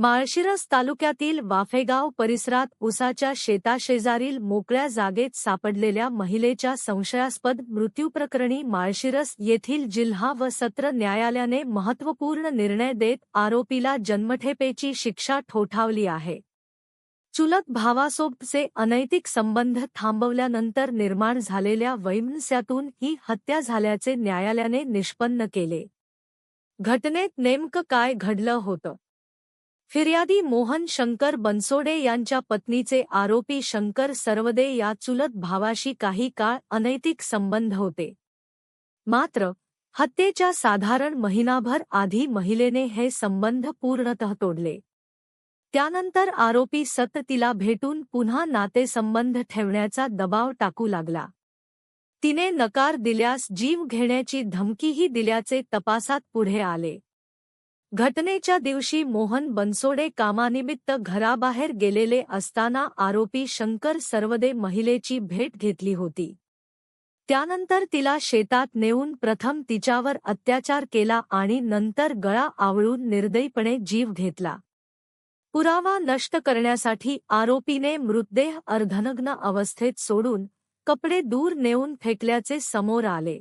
माळशिरस तालुक्यातील वाफेगाव परिसरात उसाच्या शेताशेजारील मोकळ्या जागेत सापडलेल्या महिलेच्या संशयास्पद मृत्यूप्रकरणी माळशिरस येथील जिल्हा व सत्र न्यायालयाने महत्त्वपूर्ण निर्णय देत आरोपीला जन्मठेपेची शिक्षा ठोठावली आहे. चुलत भावासोबतचे अनैतिक संबंध थांबवल्यानंतर निर्माण झालेल्या वैमनस्यातून ही हत्या झाल्याचे न्यायालयाने निष्पन्न केले. घटनेत नेमकं काय घडलं होतं? फिर्यादी मोहन शंकर बनसोडे यांच्या पत्नीचे आरोपी शंकर सर्वदे या चुलत भावाशी काही काळ अनैतिक संबंध होते. मात्र हत्येच्या साधारण महिनाभर आधी महिलेने हे संबंध पूर्णतः तोडले. त्यानंतर आरोपी सत तिला भेटून पुन्हा नातेसंबंध ठेवण्याचा दबाव टाकू लागला. तिने नकार दिल्यास जीव घेण्याची धमकीही दिल्याचे तपासात पुढे आले. घटनेच्या दिवशी मोहन बनसोडे कामानिमित्त घराबाहेर गेलेले असताना आरोपी शंकर सर्वदे महिलेची भेट घेतली होती. त्यानंतर तिला शेतात नेऊन प्रथम तिच्यावर अत्याचार केला आणि नंतर गळा आवळून निर्दयीपणे जीव घेतला. पुरावा नष्ट करण्यासाठी आरोपीने मृतदेह अर्धनग्न अवस्थेत सोडून कपडे दूर नेऊन फेकल्याचे समोर आले.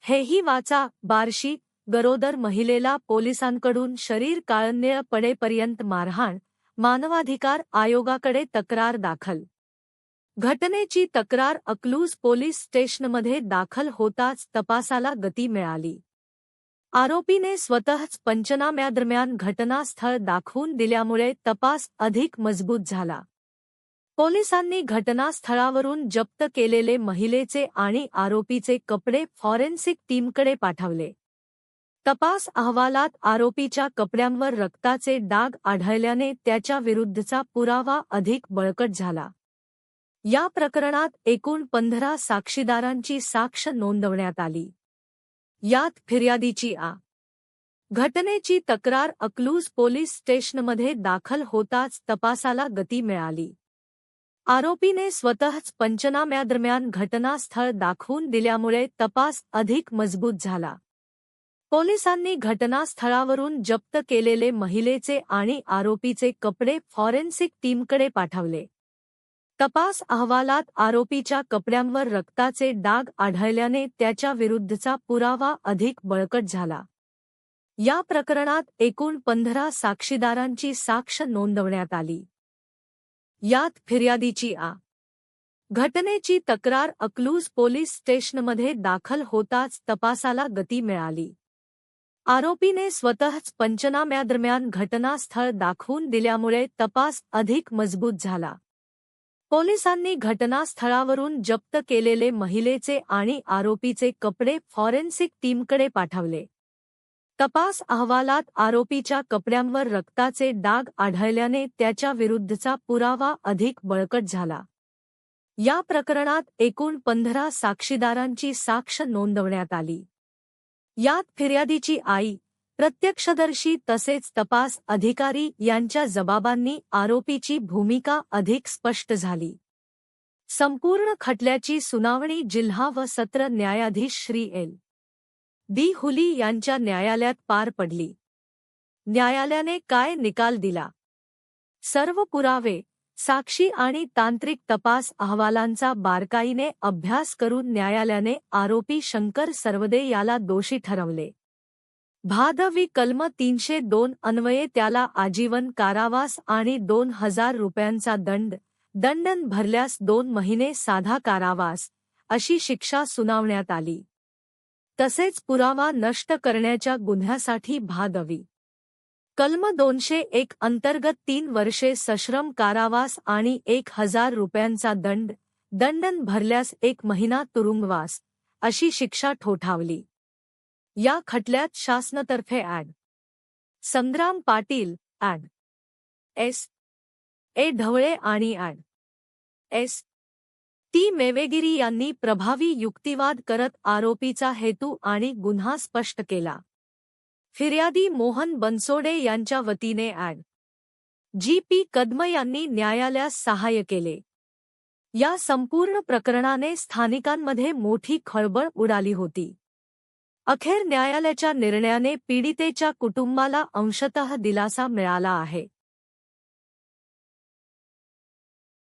हेही वाचा बार्शी गरोदर महिलेला पोलिसांकडून शरीर काळनिळ पडेपर्यंत मारहाण मानवाधिकार आयोगाकडे तक्रार दाखल. घटनेची तक्रार अकलूज पोलीस स्टेशनमध्ये दाखल होताच तपासाला गती मिळाली. आरोपीने स्वतःच पंचनाम्यादरम्यान घटनास्थळ दाखवून दिल्यामुळे तपास अधिक मजबूत झाला. पोलिसांनी घटनास्थळावरून जप्त केलेले महिलेचे आणि आरोपीचे कपडे फॉरेन्सिक टीमकडे पाठवले. तपास अहवालात आरोपीच्या कपड्यांवर रक्ताचे डाग आढळल्याने त्याच्या विरुद्धचा पुरावा अधिक बळकट झाला. या प्रकरणात एकूण पंधरा साक्षीदारांची साक्ष नोंदवण्यात आली. यात फिर्यादीची आ. घटनेची तक्रार अकलूज पोलीस स्टेशनमध्ये दाखल होताच तपासाला गती मिळाली. आरोपीने स्वतःच पंचनाम्यादरम्यान घटनास्थळ दाखवून दिल्यामुळे तपास अधिक मजबूत झाला. पोलिसांनी घटनास्थळावरून जप्त केलेले महिलेचे आणि आरोपीचे कपडे फॉरेन्सिक टीमकडे पाठवले. तपास अहवालात आरोपीच्या कपड्यांवर रक्ताचे डाग आढळल्याने त्याच्या विरुद्धचा पुरावा अधिक बळकट झाला. या प्रकरणात एकूण पंधरा साक्षीदारांची साक्ष नोंदवण्यात आली. यात फिर्यादीची आ. घटनेची तक्रार अकलूज पोलीस स्टेशनमध्ये दाखल होताच तपासाला गती मिळाली. आरोपीने स्वतःच पंचनाम्यादरम्यान घटनास्थळ दाखवून दिल्यामुळे तपास अधिक मजबूत झाला. पोलिसांनी घटनास्थळावरून जप्त केलेले महिलेचे आणि आरोपीचे कपडे फॉरेन्सिक टीमकडे पाठवले. तपास अहवालात आरोपीच्या कपड्यांवर रक्ताचे डाग आढळल्याने त्याच्या विरुद्धचा पुरावा अधिक बळकट झाला. या प्रकरणात एकूण पंधरा साक्षीदारांची साक्ष नोंदवण्यात आली. यात फिर्यादीची आई प्रत्यक्षदर्शी तसेच तपास अधिकारी यांच्या जबाबांनी आरोपीची भूमिका अधिक स्पष्ट झाली. संपूर्ण खटल्याची सुनावणी जिल्हा व सत्र न्यायाधीश श्री एल. दी हुली यांच्या न्यायालयात पार पडली. न्यायालयाने काय निकाल दिला? सर्व पुरावे साक्षी आणि तांत्रिक तपास अहवालांचा बारकाईने अभ्यास करून न्यायालयाने आरोपी शंकर सर्वदे याला दोषी ठरवले. भादवी कलम तीनशे दोन अन्वये त्याला आजीवन कारावास आणि दोन हजार रुपयांचा दंड दंडन भरल्यास दोन महिने साधा कारावास अशी शिक्षा सुनावण्यात आली. तसेच पुरावा नष्ट करण्याच्या गुन्ह्यासाठी भादवी कलम दोनशे एक अंतर्गत तीन वर्षे सश्रम कारावास आणि एक हजार रुपयांचा दंड दंडन भरल्यास एक महिना तुरुंगवास अशी शिक्षा ठोठावली. या खटल्यात शासनातर्फे ॲड. संग्राम पाटील ॲड. एस. ए. ढवळे आणि ॲड. एस. टी. मेवेगिरी यांनी प्रभावी युक्तिवाद करत आरोपीचा हेतू आणि गुन्हा स्पष्ट केला. फिर्यादी मोहन बनसोडे यांच्या वतीने ॲड. जी पी कदम यांनी न्यायालयास सहाय्य केले. या संपूर्ण प्रकरणाने स्थानिकांमध्ये मोठी खळबळ उडाली होती. अखेर न्यायालयाच्या निर्णयाने पीडितेच्या कुटुंबाला अंशतः दिलासा मिळाला आहे.